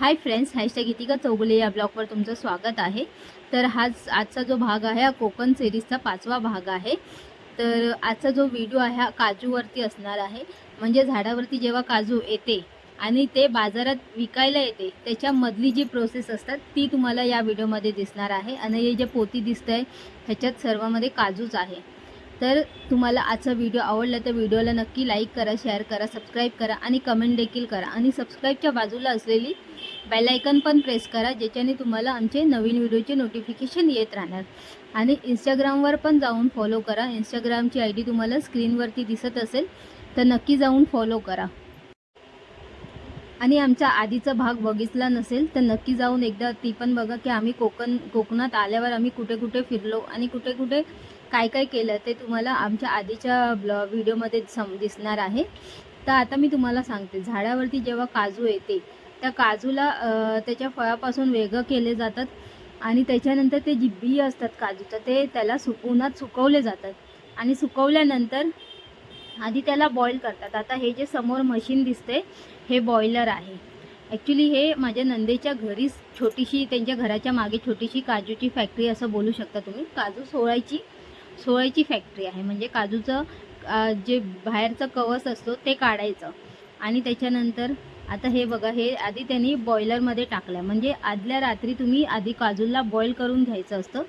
Hi friends hashtag Geetika Chougule या ब्लॉगवर तुमचं स्वागत आहे. तर हाच आजचा जो भाग आहे हा कोकण सिरीजचा पाचवा भाग आहे. तर आजचा जो व्हिडिओ आहे हा काजूवरती असणार आहे. म्हणजे झाडावरती जेव्हा काजू येते आणि ते बाजारात विकायला येते त्याच्यामधली जी प्रोसेस असतात ती तुम्हाला या व्हिडिओमध्ये दिसणार आहे. आणि हे जे पोती दिसतं आहे ह्याच्यात सर्वामध्ये काजूच आहे. तर तुम्हाला आजचा व्हिडिओ आवडला तर व्हिडिओला नक्की लाईक करा शेअर करा सबस्क्राईब करा आणि कमेंट देखील करा. आणि सबस्क्राईबच्या बाजूला असलेली बेलायकन पण प्रेस करा ज्याच्याने तुम्हाला आमचे नवीन व्हिडिओचे नोटिफिकेशन येत राहणार. आणि इंस्टाग्रामवर पण जाऊन फॉलो करा. इंस्टाग्रामची आय डी तुम्हाला स्क्रीनवरती दिसत असेल तर नक्की जाऊन फॉलो करा. आणि आमचा आधीचा भाग बघितला नसेल तर नक्की जाऊन एकदा ती पण बघा की आम्ही कोकण कोकणात आल्यावर आम्ही कुठे कुठे फिरलो आणि कुठे कुठे काय काय केलं ते तुम्हाला आमच्या आधीच्या ब्लॉ व्हिडिओमध्ये सम दिसणार आहे. तर आता मी तुम्हाला सांगते. झाडावरती जेव्हा काजू येते त्या काजूला त्याच्या फळापासून वेगळं केले जातात आणि त्याच्यानंतर ते जी बी असतात काजूचं ते त्याला सुकवूनात सुकवले जातात. आणि सुकवल्यानंतर आधी त्याला बॉईल करतात. आता हे जे समोर मशीन दिसते हे बॉयलर आहे. ॲक्च्युली हे माझ्या नंदेच्या घरीच छोटीशी त्यांच्या घराच्या मागे छोटीशी काजूची फॅक्टरी असं बोलू शकता तुम्ही. काजू सोळायची सोळायची फॅक्टरी आहे. म्हणजे काजूचं जे बाहेरचं कवच असतो ते काढायचं. आणि त्याच्यानंतर आता हे बघा हे आधी त्यांनी बॉयलरमध्ये टाकलं म्हणजे आदल्या रात्री तुम्ही आधी काजूला बॉईल करून घ्यायचं असतं.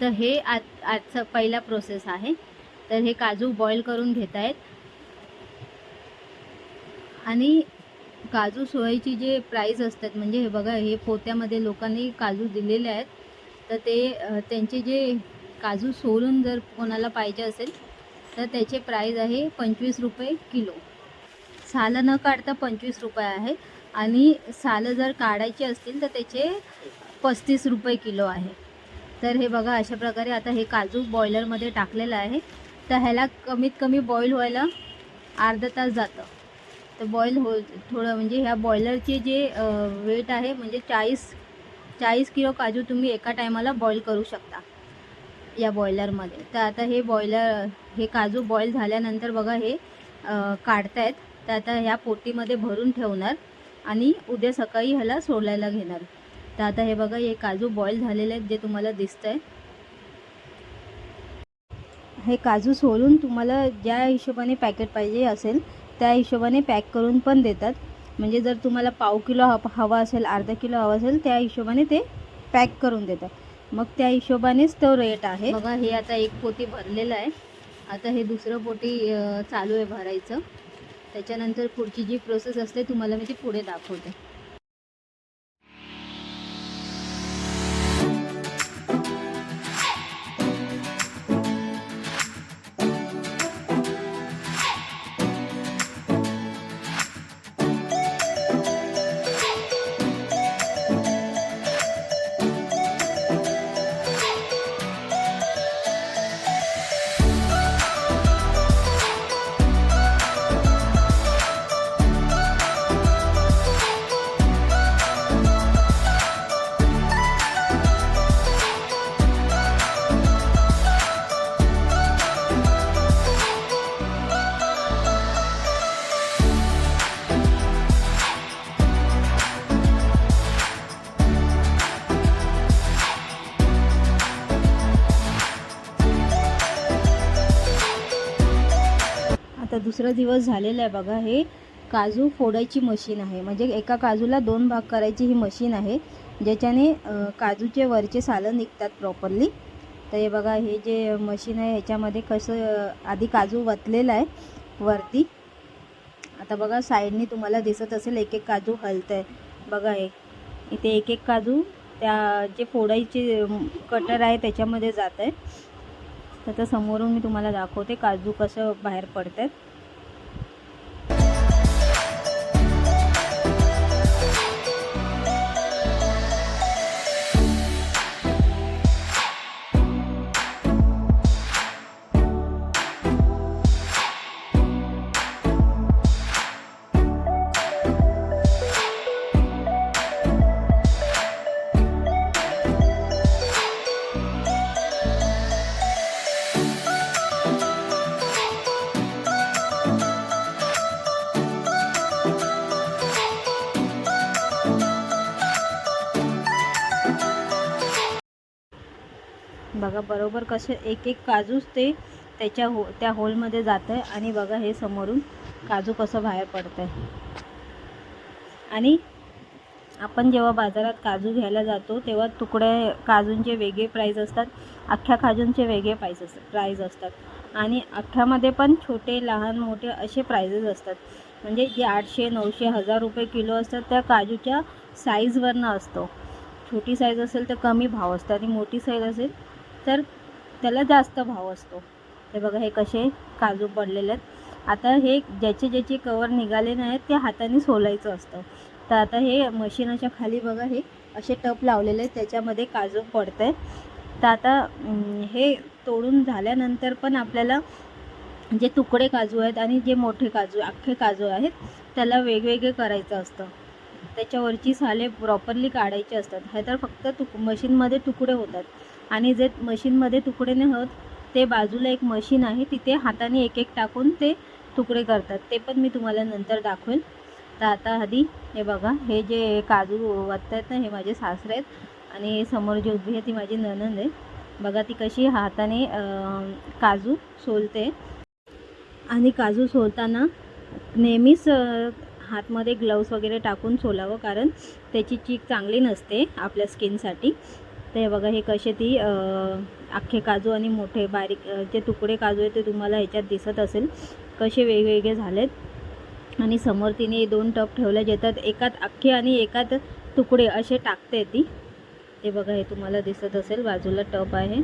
तर हे आज आजचा पहिला प्रोसेस आहे. तर हे काजू बॉईल करून घेत आहेत. आणि काजू सोयाची जे प्राईस असतात म्हणजे हे बघा हे पोत्यामध्ये लोकांनी काजू दिलेले आहेत. तर ते त्यांचे जे काजू सोलून जर कोणाला पाहिजे असेल तर त्याचे प्राईज आहे पंचवीस रुपये किलो. सालं न काढता पंचवीस रुपये आहे आणि सालं जर काढायची असतील तर त्याचे पस्तीस रुपये किलो आहे. तर हे बघा अशा प्रकारे आता हे काजू बॉयलरमध्ये टाकलेलं आहे. तर ह्याला कमीत कमी बॉईल व्हायला अर्धा तास जातं. तर बॉईल हो थोडं म्हणजे ह्या बॉयलरचे जे वेट आहे म्हणजे चाळीस चाळीस किलो काजू तुम्ही एका टायमाला बॉईल करू शकता. या बॉयलरमध्ये तर आता हे बॉयलर हे काजू बॉईल झाल्यानंतर बघा हे काढतायत. तर आता ह्या पोटीमध्ये भरून ठेवणार आणि उद्या सकाळी ह्याला सोडायला घेणार. तर आता हे बघा हे काजू बॉईल झालेले आहेत जे तुम्हाला दिसतंय. हे काजू सोलून तुम्हाला ज्या हिशोबाने पॅकेट पाहिजे असेल त्या हिशोबाने पॅक करून पण देतात. म्हणजे जर तुम्हाला पाव किलो हवा असेल अर्धा किलो हवा असेल त्या हिशोबाने ते पॅक करून देतात. मग त्या हिशोबानेच तो रेट आहे. बघा हे आता एक पोती भरलेलं आहे. आता हे दुसरं पोटी चालू आहे भरायचं. त्याच्यानंतर पुढची जी प्रोसेस असते तुम्हाला मी ती पुढे दाखवते. आता दुसरा दिवस झालेला आहे बघा हे काजू फोडायची मशीन आहे. म्हणजे एका काजूला दोन भाग करायची ही मशीन आहे ज्याच्याने काजूचे वरचे सालं निघतात प्रॉपरली तर हे बघा हे जे मशीन आहे ह्याच्यामध्ये कसं आधी काजू वतलेलं आहे वरती. आता बघा साईडनी तुम्हाला दिसत असेल एक एक काजू हलत आहे बघा हे. इथे एक एक काजू त्या जे फोडायचे कटर आहे त्याच्यामध्ये जात आहे तर समोरून मी तुम्हाला दाखवते काजू कसं बाहेर पडतात बरोबर कसे एक एक काजूच ते त्याच्या हो त्या होलमध्ये जातं आहे आणि बघा हे समोरून काजू कसं बाहेर पडतं आहे आणि आपण जेव्हा बाजारात काजू घ्यायला जातो तेव्हा तुकडे काजूंचे वेगळे प्राईज असतात अख्ख्या काजूंचे वेगळे प्राईज असतात प्राईज असतात. आणि अख्ख्यामध्ये पण छोटे लहान मोठे असे प्राईजेस असतात. म्हणजे जे आठशे नऊशे हजार रुपये किलो असतात त्या काजूच्या साईजवरनं असतो. छोटी साईज असेल तर कमी भाव असतो आणि मोठी साईज असेल तर त्याला जास्त भाव असतो. हे बघा हे कसे काजू पडलेले आहेत. आता हे ज्याचे ज्याचे कवर निघाले नाहीत ते हाताने सोलायचं असतं. तर आता हे मशीनाच्या खाली बघा हे असे टप लावलेले आहेत त्याच्यामध्ये काजू पडतं आहे तर आता हे तोडून झाल्यानंतर पण आपल्याला जे तुकडे काजू आहेत आणि जे मोठे काजू अख्खे काजू आहेत त्याला वेगवेगळे करायचं असतं. त्याच्यावरची साले प्रॉपरली काढायची असतात. हे तर फक्त तुक मशीनमध्ये तुकडे होतात. आणि जे मशीनमध्ये तुकडे नाही होत ते बाजूला एक मशीन आहे तिथे हाताने एक एक टाकून ते तुकडे करतात. ते पण मी तुम्हाला नंतर दाखवेल. तर आता आधी हे बघा हे जे काजू वाटत आहेत ना हे माझे सासरे आहेत. आणि समोर जी उभी आहे ती माझी नणंद आहे. बघा ती कशी हाताने काजू सोलते. आणि काजू सोलताना नेहमीच हातमध्ये ग्लव्स वगैरे टाकून सोलावं कारण त्याची चीक चांगली नसते आपल्या स्किनसाठी. हे बघा हे कसे ती अख्खे काजू आणि मोठे बारीक जे तुकडे काजू आहे ते तुम्हाला ह्याच्यात दिसत असेल. कसे वेगवेगळे झालेत. आणि समोर तिने दोन टप ठेवले जातात एकात अख्खे आणि एकात तुकडे असे टाकते ती. ते बघा हे तुम्हाला दिसत असेल. बाजूला टप आहे.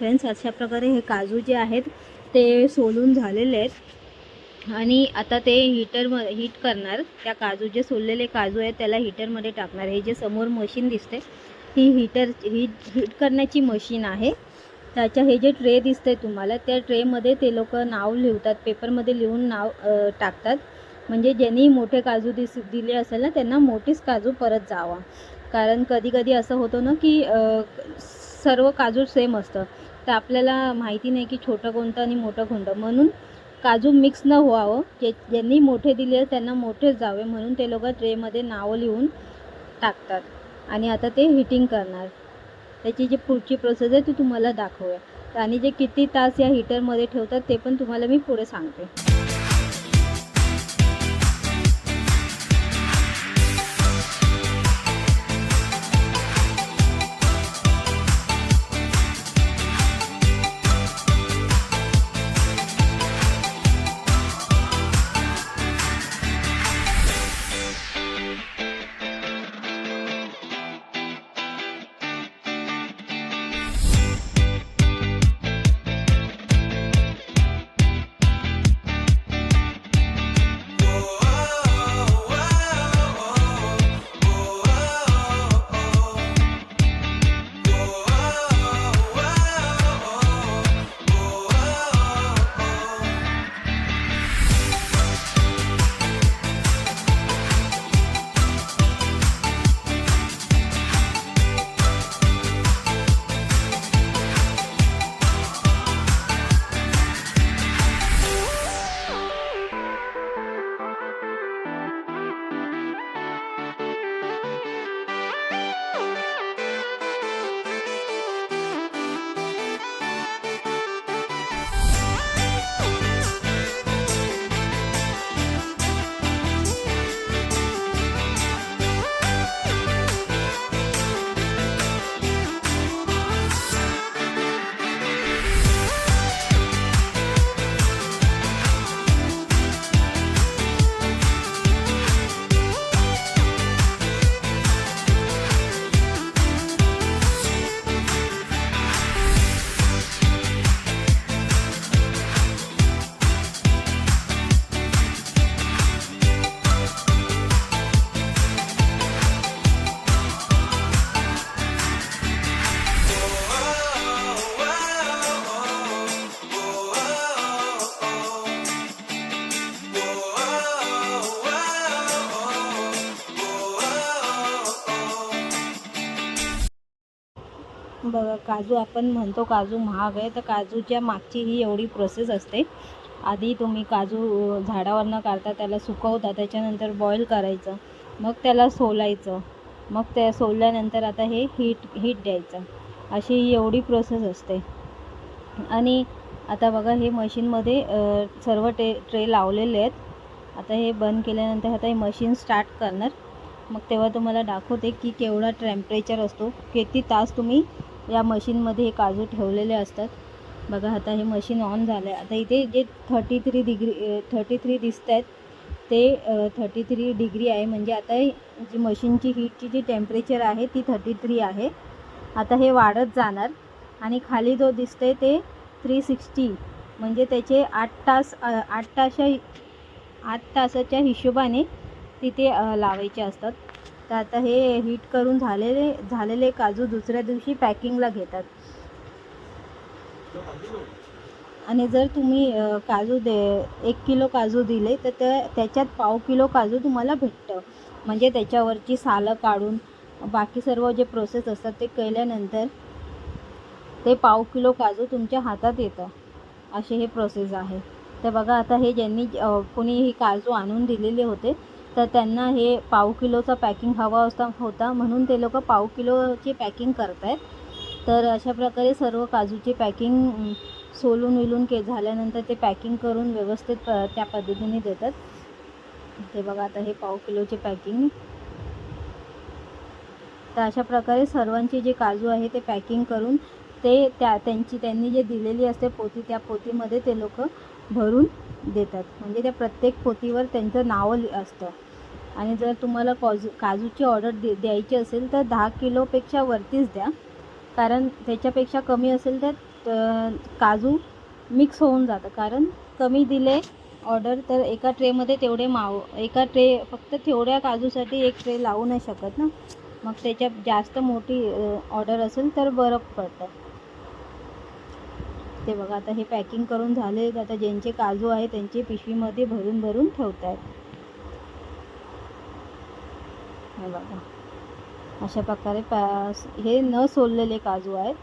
फ्रेंड्स अशा प्रकारे हे काजू जे आहेत ते सोलून झालेले आहेत. आणि आता ते हीटरम हीट करणार. त्या काजू जे सोललेले काजू आहेत त्याला हीटरमध्ये टाकणार हे जे समोर मशीन दिसते ही हीटर हीट हीट करण्याची मशीन आहे. त्याच्या हे जे ट्रे दिसते तुम्हाला त्या ट्रेमध्ये ते लोक नाव लिहतात. पेपरमध्ये लिहून नाव टाकतात. म्हणजे ज्यांनी मोठे काजू दिस दिले असेल ना त्यांना मोठीच काजू परत जावा. कारण कधी कधी असं होतं ना की सर्व काजू सेम असतं. तर आपल्याला माहिती नाही की छोटं कोणतं आणि मोठं कोणतं. म्हणून काजू मिक्स न व्हावं. जे ज्यांनी मोठे दिले त्यांना मोठेच जावे. म्हणून ते लोक ट्रेमध्ये नावं लिहून टाकतात. आणि आता ते हिटिंग करणार. त्याची जी पुढची प्रोसेस आहे ती तुम्हाला दाखवूया. आणि जे किती तास या हीटरमध्ये ठेवतात ते पण तुम्हाला मी पुढे सांगते. बघा काजू आपण म्हणतो काजू महाग आहे तर काजूच्या मागची ही एवढी प्रोसेस असते. आधी तुम्ही काजू अ, झाडावरनं काढता त्याला सुकवता त्याच्यानंतर बॉईल करायचं मग त्याला सोलायचं मग त्या सोलल्यानंतर आता हे हीट हीट द्यायचं. अशी ही एवढी प्रोसेस असते. आणि आता बघा हे मशीनमध्ये सर्व टे ट्रे लावलेले आहेत. आता हे बंद केल्यानंतर आता हे मशीन स्टार्ट करणार. मग तेव्हा तुम्हाला दाखवते की केवढा टेम्परेचर असतो किती तास तुम्ही या मशीनमध्ये हे काजू ठेवलेले असतात. बघा आता हे मशीन ऑन झालं आहे आता इथे जे thirty three degree thirty three दिसत आहेत ते थर्टी थ्री डिग्री आहे. म्हणजे आता जी मशीनची हीटची जी टेम्परेचर आहे ती थर्टी थ्री आहे. आता हे वाढत जाणार. आणि खाली जो दिसतंय ते थ्री सिक्स्टी म्हणजे त्याचे आठ तास आठ तासा आठ तासाच्या हिशोबाने तिथे लावायचे असतात. तर आता हे हीट करून झालेले झालेले काजू दुसऱ्या दिवशी पॅकिंगला घेतात. आणि जर तुम्ही काजू दे एक किलो काजू दिले तर त्या त्याच्यात पाव किलो काजू तुम्हाला भेटतं. म्हणजे त्याच्यावरची सालं काढून बाकी सर्व जे प्रोसेस असतात ते केल्यानंतर ते पाव किलो काजू तुमच्या हातात येतं. असे हे प्रोसेस आहे. तर बघा आता हे ज्यांनी कोणी हे काजू आणून दिलेले होते तर त्यांना हे पाव किलोचा पॅकिंग हवा असता होता. म्हणून ते लोक पाव किलोची पॅकिंग करत आहेत तर अशा प्रकारे सर्व काजूची पॅकिंग सोलून विलून के झाल्यानंतर ते पॅकिंग करून व्यवस्थित प त्या पद्धतीने देतात. ते बघा आता हे पाव किलोचे पॅकिंग. तर अशा प्रकारे सर्वांचे जे काजू आहे ते पॅकिंग करून ते त्या त्यांची त्यांनी जे दिलेली असते पोती त्या पोतीमध्ये ते लोक भरून देतात. म्हणजे त्या प्रत्येक पोतीवर त्यांचं नावं लि- असतं. आणि जर तुम्हाला काजू काजूची ऑर्डर दे द्यायची असेल तर दहा किलोपेक्षा वरतीच द्या. कारण त्याच्यापेक्षा कमी असेल तर काजू मिक्स होऊन जातं. कारण कमी दिले ऑर्डर तर एका ट्रेमध्ये तेवढे माव एका ट्रे फक्त तेवढ्या काजूसाठी एक ट्रे लावू नाही शकत ना. मग त्याच्यात जास्त मोठी ऑर्डर असेल तर बरं पडतं. ते बघा आता हे पॅकिंग करून झाले. आता ज्यांचे काजू आहे त्यांचे पिशवीमध्ये भरून भरून ठेवत आहेत हे बघा. अशा प्रकारे पॅ हे न सोललेले काजू आहेत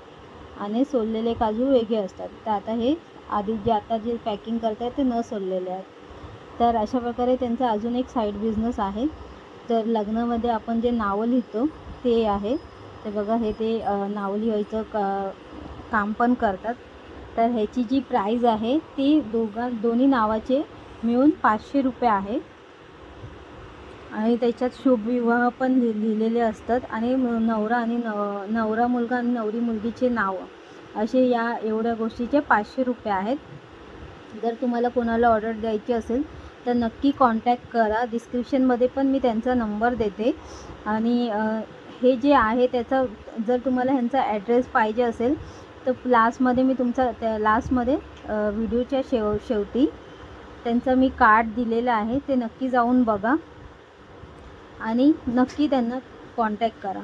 आणि सोललेले काजू वेगळे असतात. तर आता हे आधी जे आता जे पॅकिंग करत आहेत ते न सोललेले आहेत. तर अशा प्रकारे त्यांचा अजून एक साईड बिझनेस आहे. तर लग्नामध्ये आपण जे नावं लिहितो ते आहे. ते बघा हे ते नावं लिहायचं का काम पण करतात. तर ह्याची जी प्राईज आहे ती दोघां दोन्ही नावाचे मिळून पाचशे रुपये आहे. आणि त्याच्यात शुभविवाह पण लि लिहिलेले असतात. आणि नवरा आणि नव नवरा मुलगा आणि नवरी मुलगीचे नावं असे या एवढ्या गोष्टीचे पाचशे रुपये आहेत. जर तुम्हाला कोणाला ऑर्डर द्यायची असेल तर नक्की कॉन्टॅक्ट करा. डिस्क्रिप्शनमध्ये पण मी त्यांचा नंबर देते. आणि हे जे आहे त्याचा जर तुम्हाला ह्यांचा ॲड्रेस पाहिजे असेल तर लास्टमध्ये मी तुमचा त्या लास्टमध्ये व्हिडिओच्या शेव शेवटी त्यांचा मी कार्ड दिलेला आहे ते नक्की जाऊन बघा. आणि नक्की त्यांना कॉन्टॅक्ट करा.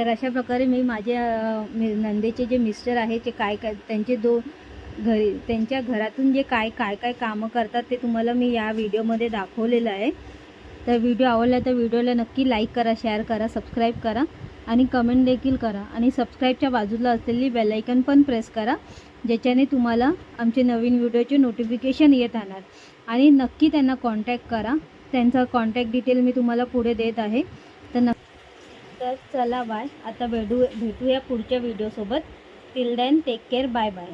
तर अशा प्रकारे मी माझ्या नंदेचे जे मिस्टर आहे ते काय काय त्यांचे दो घरी त्यांच्या घरातून जे काय काय काय कामं करतात ते तुम्हाला मी या व्हिडिओमध्ये दाखवलेलं आहे. तर तर व्हिडिओ आवडला तर व्हिडिओला नक्की लाईक करा शेअर करा सबस्क्राईब करा आणि कमेंट देखील करा आणि सबस्क्राईबच्या बाजूला असलेली बेलायकन पण प्रेस करा ज्याच्याने तुम्हाला आमचे नवीन व्हिडिओचे नोटिफिकेशन येत राहणार. आणि नक्की त्यांना कॉन्टॅक्ट करा. त्यांचा कॉन्टॅक्ट डिटेल मी तुम्हाला पुढे देत आहे. तर नक्की तर चला बाय. आता भेटू भेटूया पुढच्या व्हिडिओसोबत till then take care bye bye